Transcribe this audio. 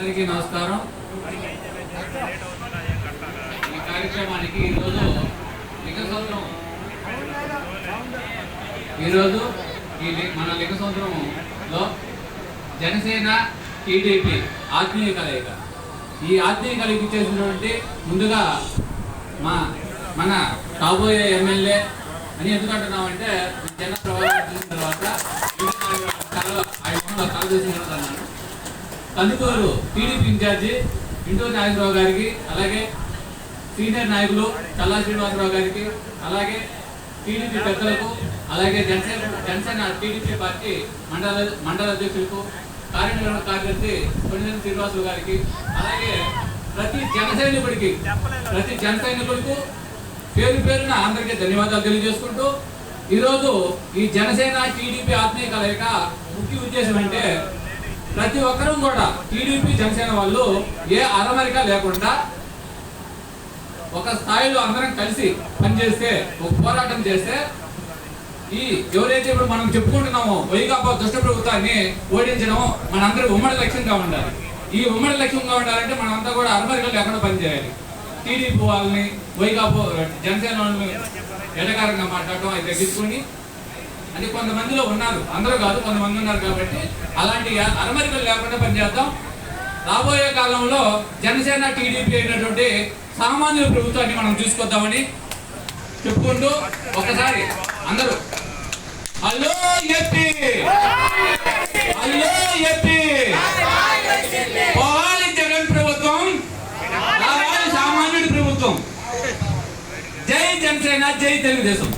అందరికీ నమస్కారం. ఈ కార్యక్రమానికి ఈరోజు లిఖ సముద్రం ఈరోజు ఈ మన లిఖ సముద్రంలో జనసేన టీడీపీ ఆత్మీయ కలయిక. ఈ ఆత్మీయ కలయిక చేసినటువంటి ముందుగా మా మన కాబోయే ఎమ్మెల్యే అని ఎందుకు అంటున్నామంటే జన ప్రభావం చూసిన తర్వాత కళలో ఆయన కళ చూసిన తర్వాత అన్నాను కందుకూరు టీడీపీ ఇన్ఛార్జి ఇంటూరు నాగేశ్వరరావు గారికి అలాగే సీనియర్ నాయకులు కల్లా శ్రీనివాసరావు గారికి అలాగే టీడీపీ పెద్దలకు అలాగే జనసేన జనసేన టీడీపీ పార్టీ మండల మండల అధ్యక్షులకు కార్యనిర్వహణ కార్యదర్శి కొన్నిదేని శ్రీనివాసరావు గారికి అలాగే ప్రతి జనసైనికుడికి ప్రతి జనసైనికుడికి పేరు పేరున అందరికీ ధన్యవాదాలు తెలియజేసుకుంటూ ఈరోజు ఈ జనసేన టీడీపీ ఆత్మీయ కలయిక ముఖ్య ఉద్దేశం అంటే ప్రతి ఒక్కరూ కూడా టీడీపీ జనసేన వాళ్ళు ఏ అరమరిక లేకుండా ఒక స్థాయిలో అందరం కలిసి పనిచేస్తే ఒక పోరాటం చేస్తే ఈ ఎవరైతే ఇప్పుడు మనం చెప్పుకుంటున్నామో వైకాపా దుష్ట ప్రభుత్వాన్ని ఓడించడం మనందరి ఉమ్మడి లక్ష్యంగా ఉండాలి. ఈ ఉమ్మడి లక్ష్యంగా ఉండాలంటే మనంతా కూడా అరమరికలు లేకుండా పనిచేయాలి. టీడీపీ వాళ్ళని వైకాపా జనసేన వాళ్ళని ఎడకారంగా మాట్లాడటం అది తగ్గించుకొని అది కొంతమందిలో ఉన్నారు. అందరూ కాదు కొంతమంది ఉన్నారు కాబట్టి అలాంటి అరమరికలు లేకుండా పనిచేద్దాం. రాబోయే కాలంలో జనసేన టీడీపీ అయినటువంటి సామాన్యుల ప్రభుత్వాన్ని మనం చూసుకొద్దామని చెప్పుకుంటూ ఒకసారి అందరూ. హలో ఎప్పి హలో ఎప్పి పోవాలి జగన్ ప్రభుత్వం. రావాలి సామాన్యుడి ప్రభుత్వం. జై జనసేన జై తెలుగుదేశం.